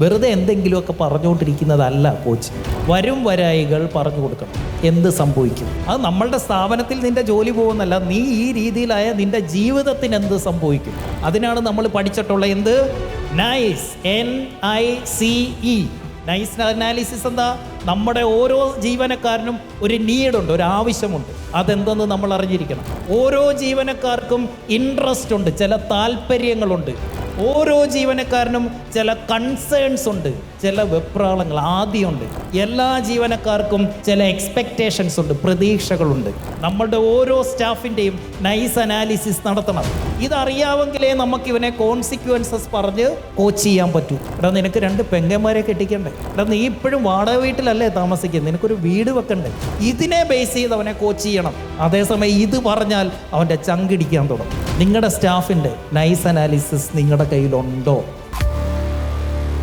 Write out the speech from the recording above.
വെറുതെ എന്തെങ്കിലുമൊക്കെ പറഞ്ഞുകൊണ്ടിരിക്കുന്നതല്ല കോച്ച്. വരും വരായികൾ പറഞ്ഞു കൊടുക്കണം. എന്ത് സംഭവിക്കും? അത് നമ്മളുടെ സ്ഥാപനത്തിൽ നിന്റെ ജോലി പോകുന്നല്ല നീ ഈ രീതിയിലായ നിന്റെ ജീവിതത്തിന് എന്ത് സംഭവിക്കും? അതിനാണ് നമ്മൾ പഠിച്ചിട്ടുള്ള എന്ത്? Nice N I C E nice analysis എന്താ? നമ്മുടെ ഓരോ ജീവനക്കാരനും ഒരു നീഡുണ്ട് ഒരു ആവശ്യമുണ്ട്. അതെന്തെന്ന് നമ്മൾ അറിഞ്ഞിരിക്കണം. ഓരോ ജീവനക്കാർക്കും ഇൻട്രസ്റ്റ് ഉണ്ട് ചില താല്പര്യങ്ങളുണ്ട്. ഓരോ ജീവനക്കാരനും ചില കൺസേൺസ് ഉണ്ട് ചില വെപ്രാളങ്ങൾ ആദ്യമുണ്ട്. എല്ലാ ജീവനക്കാർക്കും ചില എക്സ്പെക്റ്റേഷൻസ് ഉണ്ട് പ്രതീക്ഷകളുണ്ട്. നമ്മളുടെ ഓരോ സ്റ്റാഫിന്റെയും നൈസ് അനാലിസിസ് നടത്തണം. ഇതറിയാമെങ്കിലേ നമുക്ക് ഇവനെ കോൺസിക്വൻസസ് പറഞ്ഞ് കോച്ച് ചെയ്യാൻ പറ്റൂ. എടാ നിനക്ക് രണ്ട് പെങ്ങന്മാരെ കെട്ടിക്കണ്ടേ? എടാ നീ ഇപ്പോഴും വാടക വീട്ടിലല്ലേ താമസിക്കുന്നത്? നിനക്കൊരു വീട് വെക്കണ്ടേ? ഇതിനെ ബേസ് ചെയ്ത് അവനെ കോച്ച് ചെയ്യണം. അതേസമയം ഇത് പറഞ്ഞാൽ അവന്റെ ചങ്കിടിക്കാൻ തുടങ്ങും. നിങ്ങളുടെ സ്റ്റാഫിന്റെ നൈസ് അനാലിസിസ് നിങ്ങളുടെ കയ്യിലുണ്ടോ?